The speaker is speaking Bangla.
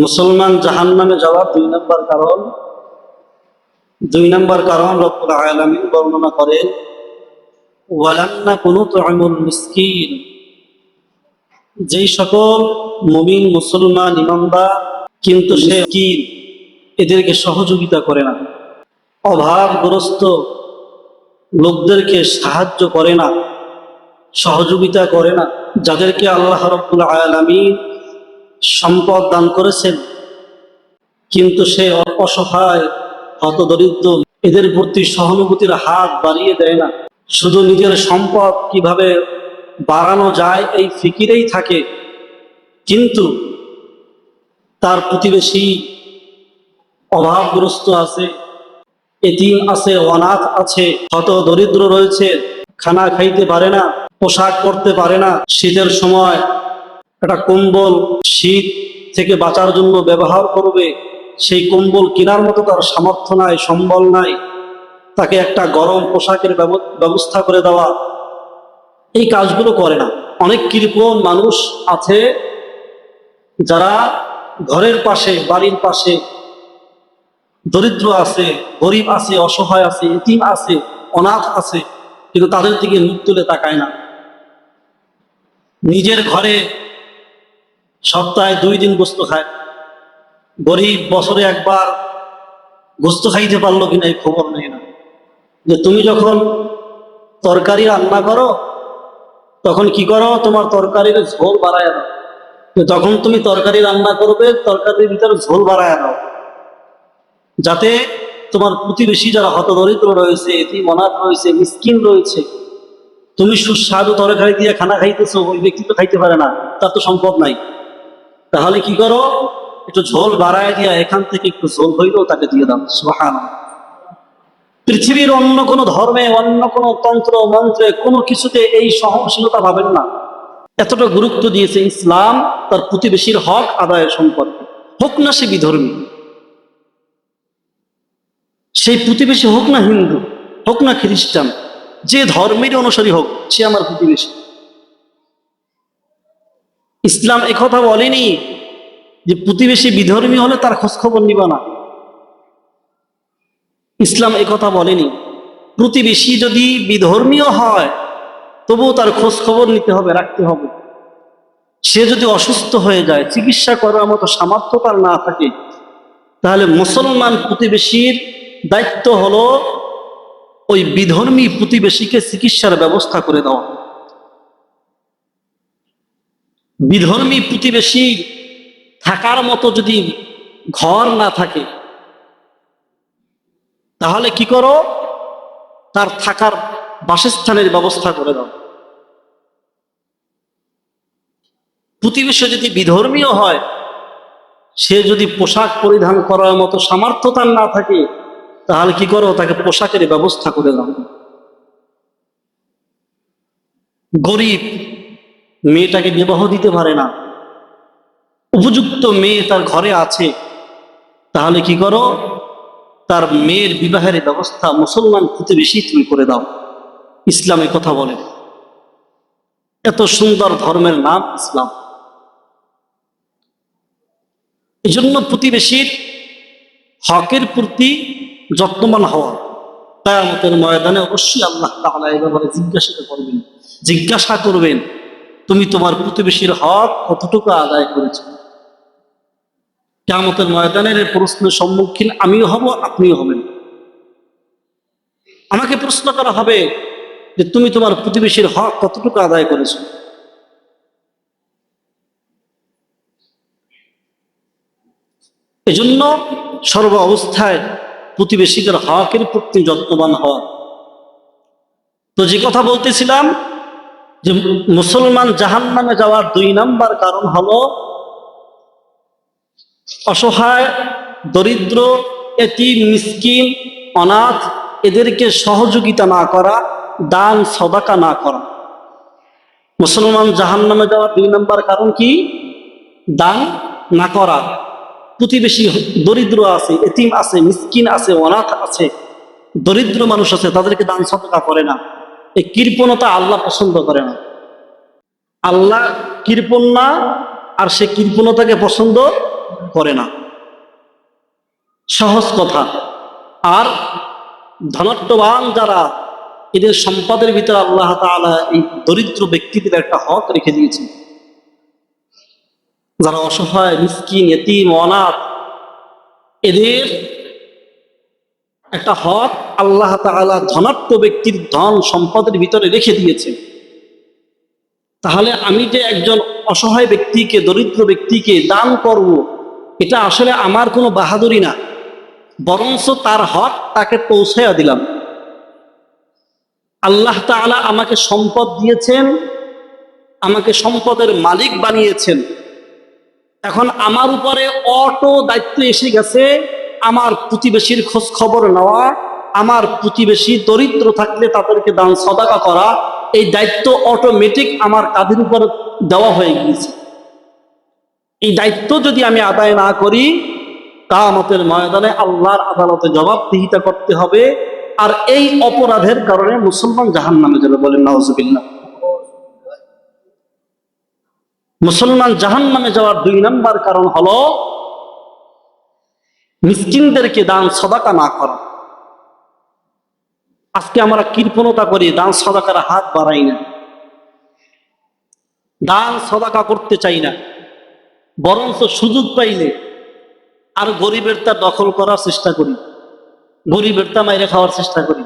মুসলমান জাহান নামে যাওয়ার দুই নম্বর কারণ। দুই নম্বর কারণ রব্বুল আলামিন বর্ণনা করে, ওয়ালান্না কোনো তহমুল মিসকিন। যেই সকল মুমিন মুসলমান ইমানদার কিন্তু সে কি এদেরকে সহযোগিতা করে না, অভাবগ্রস্ত লোকদেরকে সাহায্য করে না, সহযোগিতা করে না, যাদেরকে আল্লাহ রব্বুল আলামিন সম্পদ দান করেছেন। কিন্তু সে অসহায়, হতদরিদ্র, এদের প্রতি সহানুভূতির হাত বাড়িয়ে দেয় না। শুধু নিজের সম্পদ কীভাবে বাড়ানো যায় এই ফিকিরেই থাকে। কিন্তু তার প্রতিবেশী অভাবগ্রস্ত আছে, এতিম আছে, অনাথ আছে হত দরিদ্র রয়েছে, খানা খাইতে পারে না, পোশাক পরতে পারে না। শীতের সময় একটা কম্বল শীত থেকে বাঁচার জন্য ব্যবহার করবে। সেই কম্বল কেনার মতো তার সামর্থ্য নাই, সম্বল নাই। তাকে একটা গরম পোশাকের ব্যব- ব্যবস্থা করে দেওয়া। এই কাজগুলো করে না। অনেক কৃপণ মানুষ আছে যারা ঘরের পাশে, বাড়ির পাশে দরিদ্র আছে, গরিব আছে, অসহায় আছে ইতিম আছে, অনাথ আছে, কিন্তু তাদের দিকে মুখ তুলে তাকায় না। নিজের ঘরে সপ্তাহে দুই দিন গোস্ত খায়। গরিব বছরে একবার গোস্ত খাইতে পারল কিনা এই খবর নেই না। যে তুমি যখন তরকারি রান্না করো, তখন কি করো? তোমার তরকারির ঝোল বাড়ায় দাও। যে যখন তুমি তরকারি রান্না করবে, তরকারির ভিতরে ঝোল বাড়ায় দাও। যাতে তোমার প্রতিবেশী যারা হতদরিদ্র রয়েছে, এটি মনাত রয়েছে, মিসকিন রয়েছে, তুমি সুস্বাদু তরকারি দিয়ে খানা খাইতেছো, ওই ব্যক্তি তো খাইতে পারে না, তার তো সম্ভব নাই। তাহলে কি করো? একটু ঝোল বাড়ায় দিয়া এখান থেকে একটু ঝোল হইলেও তাকে দিয়ে দাও সুহান পৃথিবীর অন্য কোনো ধর্মে, অন্য কোনো তন্ত্র, মন্ত্রে কোনো কিছুতে এই সহনশীলতা ভাবেন না। এতটা গুরুত্ব দিয়েছে ইসলাম, তার প্রতিবেশীর হক আদায়ের সম্পর্কে। হোক না সে বিধর্মী। সেই প্রতিবেশী হোক না হিন্দু, হোক না খ্রিস্টান, যে ধর্মের অনুসারী হোক, সে আমার প্রতিবেশী। ইসলাম একথা বলেনি যে প্রতিবেশী বিধর্মী হলে তার খোঁজখবর নিবা না। ইসলাম একথা বলেনি। প্রতিবেশী যদি বিধর্মীয় হয়, তবুও তার খোঁজ খবর নিতে হবে, রাখতে হবে। সে যদি অসুস্থ হয়ে যায়, চিকিৎসা করার মতো সামর্থ্য তার না থাকে, তাহলে মুসলমান প্রতিবেশীর দায়িত্ব হলো ওই বিধর্মী প্রতিবেশীকে চিকিৎসার ব্যবস্থা করে দেওয়া। বিধর্মী প্রতিবেশী থাকার মতো যদি ঘর না থাকে, তাহলে কি করো? তার থাকার বাসস্থানের ব্যবস্থা করে দাও। প্রতিবেশী যদি বিধর্মীয় হয়, সে যদি পোশাক পরিধান করার মতো সামর্থ্য তার না থাকে, তাহলে কি করো? তাকে পোশাকের ব্যবস্থা করে দাও। গরিব মেয়েটাকে বিবাহ দিতে পারে না। উপযুক্ত মেয়ে তার ঘরে আছে, তাহলে কি করো? তার মেয়ের বিবাহের ব্যবস্থা মুসলমান প্রতিবেশী তুমি করে দাও। ইসলামে কথা বলে। এত সুন্দর ধর্মের নাম ইসলাম। এই জন্য প্রতিবেশীর হকের প্রতি যত্নবান হওয়া। কায়ামতের ময়দানে অবশ্যই আল্লাহ তাহলে এ ব্যাপারে জিজ্ঞাসা করবেন। জিজ্ঞাসা করবেন, তুমি তোমার প্রতিবেশীর হক কতটুকু আদায় করেছ? কেমতের ময়দানের প্রশ্নের সম্মুখীন আমিও হব, আপনিও হবেন। আমাকে প্রশ্ন করা হবে যে তুমি তোমার প্রতিবেশীর হক কতটুকু আদায় করেছ? এজন্য সর্ব অবস্থায় প্রতিবেশীদের হকের প্রতি যত্নবান হওয়া। তো যে কথা বলতেছিলাম যে মুসলমান জাহান নামে যাওয়ার দুই নাম্বার কারণ হলো অসহায়, দরিদ্র এটি মিসকিন, অনাথ, এদেরকে সহযোগিতা না করা, দান, সদাকা না করা। মুসলমান জাহান নামে যাওয়ার দুই নম্বর কারণ কি? দান না করা। প্রতিবেশী দরিদ্র আছে, এতিম আছে, মিসকিন আছে, অনাথ আছে, দরিদ্র মানুষ আছে, তাদেরকে দান সদকা করে না। এই কৃপণতা আল্লাহ পছন্দ করে না। আল্লাহ কৃপণ না, আর সে কৃপণতাকে পছন্দ করে না। সহজ কথা। আর ধনত্ববান যারা, এদের সম্পদের ভিতরে আল্লাহ তাআলা এই দরিদ্র ব্যক্তিদের একটা হক রেখে দিয়েছেন। যারা অসহায়, মিসকিন এতিম অনাথ, এদের একটা হক আল্লাহ তাআলা ধনাত্ম ব্যক্তির ধন সম্পদের ভিতরে রেখে দিয়েছেন। তাহলে আমি যে একজন অসহায় ব্যক্তিকে, দরিদ্র ব্যক্তিকে দান করব এটা আসলে আমার কোনো বাহাদুরি না, বরঞ্চ তার হক তাকে পৌঁছাইয়া দিলাম। আল্লাহ তাআলা আমাকে সম্পদ দিয়েছেন, আমাকে সম্পদের মালিক বানিয়েছেন। এখন আমার উপরে অটো দায়িত্ব এসে গেছে, আমার প্রতিবেশীর খোঁজ খবর নেওয়া, আমার প্রতিবেশী দরিদ্র থাকলে তাদেরকে দান সদাকা করা, এই দায়িত্ব অটোমেটিক আমার কাঁধের উপর দেওয়া হয়ে গিয়েছে। এই দায়িত্ব যদি আমি আদায় না করি কামতের ময়দানে আল্লাহর আদালতে জবাবদিহিতা করতে হবে। আর এই অপরাধের কারণে মুসলমান জাহান নামে যাবে বলেন নওয়াজবিল্লাহ মুসলমান জাহান নামে যাওয়ার দুই নাম্বার কারণ হলো, মিসকিনদেরকে দান সদাকা না করা। আজকে আমরা কৃপণতা করি, দান সদাকার হাত বাড়াই না। দান সদাকা করতে চাই না। বরঞ্চ সুযোগ পাইলে আর গরিবের তা দখল করার চেষ্টা করি, গরিবের তা মাইরে খাওয়ার চেষ্টা করি।